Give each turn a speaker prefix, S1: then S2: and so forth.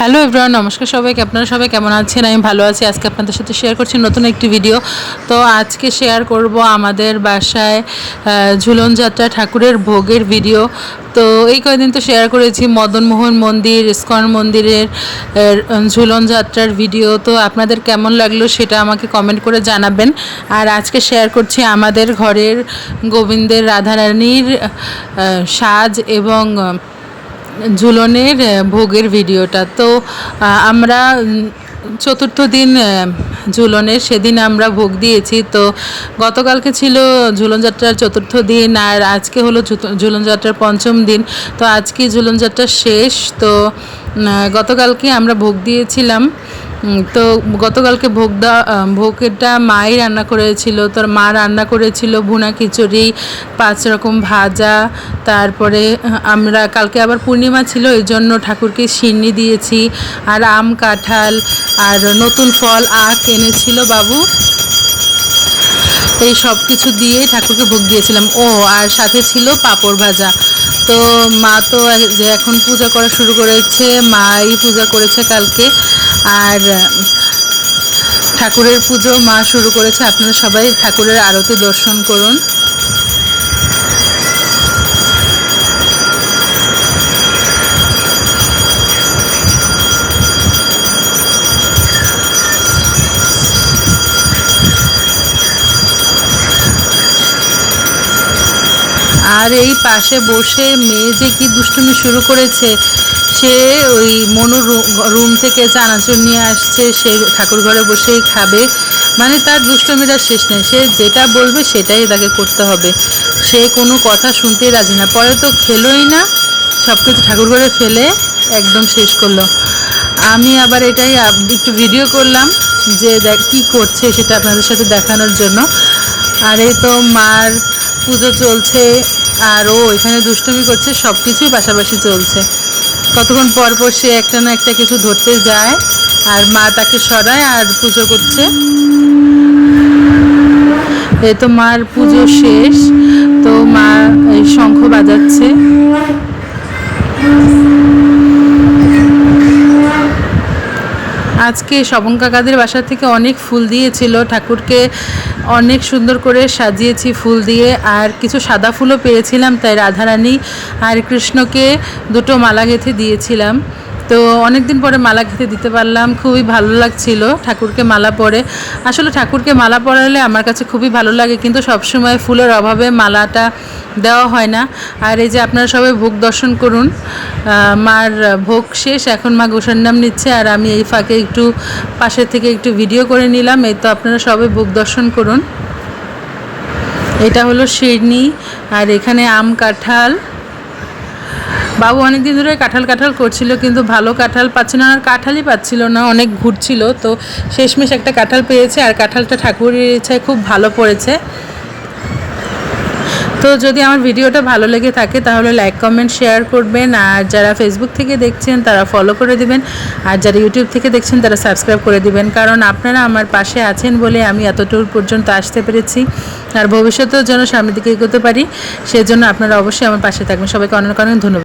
S1: Hello everyone নমস্কার সবাইকে। আপনারা সবাই কেমন আছেন? আমি ভালো আছি। আজকে আপনাদের সাথে শেয়ার করছি নতুন একটি ভিডিও তো আজকে শেয়ার করব আমাদের বাসায় ঝুলন যাত্রা ঠাকুরের ভোগের ভিডিও তো এই কয়দিন তো শেয়ার করেছি, মদনমোহন মন্দির, ইস্কন মন্দিরের ঝুলন যাত্রার ভিডিও তো আপনাদের কেমন লাগল সেটা আমাকে কমেন্ট করে জানাবেন। আর আজকে শেয়ার করছি আমাদের ঘরের গোবিন্দের রাধারানীর সাজ এবং ঝুলনের ভোগের ভিডিওটা। তো আমরা চতুর্থ দিন ঝুলনের, সেদিন আমরা ভোগ দিয়েছি। তো, গতকালকে ছিল ঝুলনযাত্রার চতুর্থ দিন, আর আজকে হলো ঝুলনযাত্রার পঞ্চম দিন। তো, আজকে ঝুলনযাত্রা শেষ। তো গতকালকে আমরা ভোগ দিয়েছিলাম। তো গতকালকে ভোগ আহ, ভোগেরটা মাই রান্না করেছিল তোর মা রান্না করেছিল ভুনা খিচুড়ি পাঁচ রকম ভাজা তারপরে আমরা কালকে আবার পূর্ণিমা ছিল এই জন্য ঠাকুরকে সিন্নি দিয়েছি আর আম কাঁঠাল আর নতুন ফল আখ এনেছিল বাবু। এই সব কিছু দিয়ে ঠাকুরকে ভোগ দিয়েছিলাম। ও আর সাথে ছিল পাঁপড় ভাজা। তো মা তো যে এখন পূজা করা শুরু করেছে মাই পূজা করেছে কালকে। আর ঠাকুরের পুজো মা শুরু করেছে। আপনারা সবাই ঠাকুরের আরতি দর্শন করুন। আর এই পাশে বসে মেয়ে যে কি দুষ্টুমি শুরু করেছে সে ওই মনুর রুম থেকে চানাচুর নিয়ে আসছে, সে ঠাকুর ঘরে বসেই খাবে। মানে তার দুষ্টমিটার শেষ নেই। সে যেটা বলবে সেটাই তাকে করতে হবে। সে কোনো কথা শুনতেই রাজি না। পরে তো খেলোই না। সব কিছু ঠাকুর ঘরে ফেলে একদম শেষ করল। আমি আবার এটাই একটু ভিডিও করলাম যে দেখ, কী করছে সেটা আপনাদের সাথে দেখানোর জন্য। আর এই তো মার পুজো চলছে। আর ও এখানে দুষ্টুমি করছে সব কিছুই পাশাপাশি চলছে। কতক্ষণ পর পর সে একটা না একটা কিছু ধরতে যায়, আর মা তাকে সরায় আর পুজো করছে। এই তো মার পুজো শেষ, তো মা এই শঙ্খ বাজাচ্ছে। আজকে শবন কাদের বাসা থেকে অনেক ফুল দিয়েছিল। ঠাকুরকে অনেক সুন্দর করে সাজিয়েছি ফুল দিয়ে। আর কিছু সাদা ফুলও পেয়েছিলাম, তাই রাধারানী আর কৃষ্ণকে দুটো মালা গেঁথে দিয়েছিলাম। তো অনেক দিন পরে মালা খেতে দিতে পারলাম, খুবই ভালো লাগছিল ঠাকুরকে মালা পরে। আসলে ঠাকুরকে মালা পরালে আমার কাছে খুবই ভালো লাগে, কিন্তু সবসময় ফুলের অভাবে মালাটা দেওয়া হয় না। আর এই যে আপনারা সবাই ভোগ দর্শন করুন মার ভোগ শেষ, এখন মা গোসার নাম নিচ্ছে, আর আমি এই ফাঁকে একটু পাশে থেকে একটু ভিডিও করে নিলাম, এই তো আপনারা সবাই ভোগ দর্শন করুন। এটা হলো শিরনি আর এখানে আম কাঁঠাল বাবু অনেকদিন ধরে কাঁঠাল কাঁঠাল করছিল, কিন্তু ভালো কাঁঠাল পাচ্ছিল না, আর কাঁঠালই পাচ্ছিল না, অনেক ঘুরছিল। তো শেষমেশ একটা কাঁঠাল পেয়েছে, আর কাঁঠালটা ঠাকুরের ইচ্ছায় খুব ভালো পড়েছে। তো যদি আমার ভিডিওটা ভালো লেগে থাকে, তাহলে লাইক কমেন্ট শেয়ার করবেন, আর যারা ফেসবুক থেকে দেখছেন, তারা ফলো করে দিবেন, আর যারা ইউটিউব থেকে দেখছেন, তারা সাবস্ক্রাইব করে দিবেন। কারণ আপনারা আমার পাশে আছেন বলে আমি এতটুকু পর্যন্ত আসতে পেরেছি, আর ভবিষ্যতেও যেন সামনের দিকে এগোতে পারি, সেজন্য আপনারা অবশ্যই আমার পাশে থাকবেন। সবাইকে অনেক অনেক ধন্যবাদ।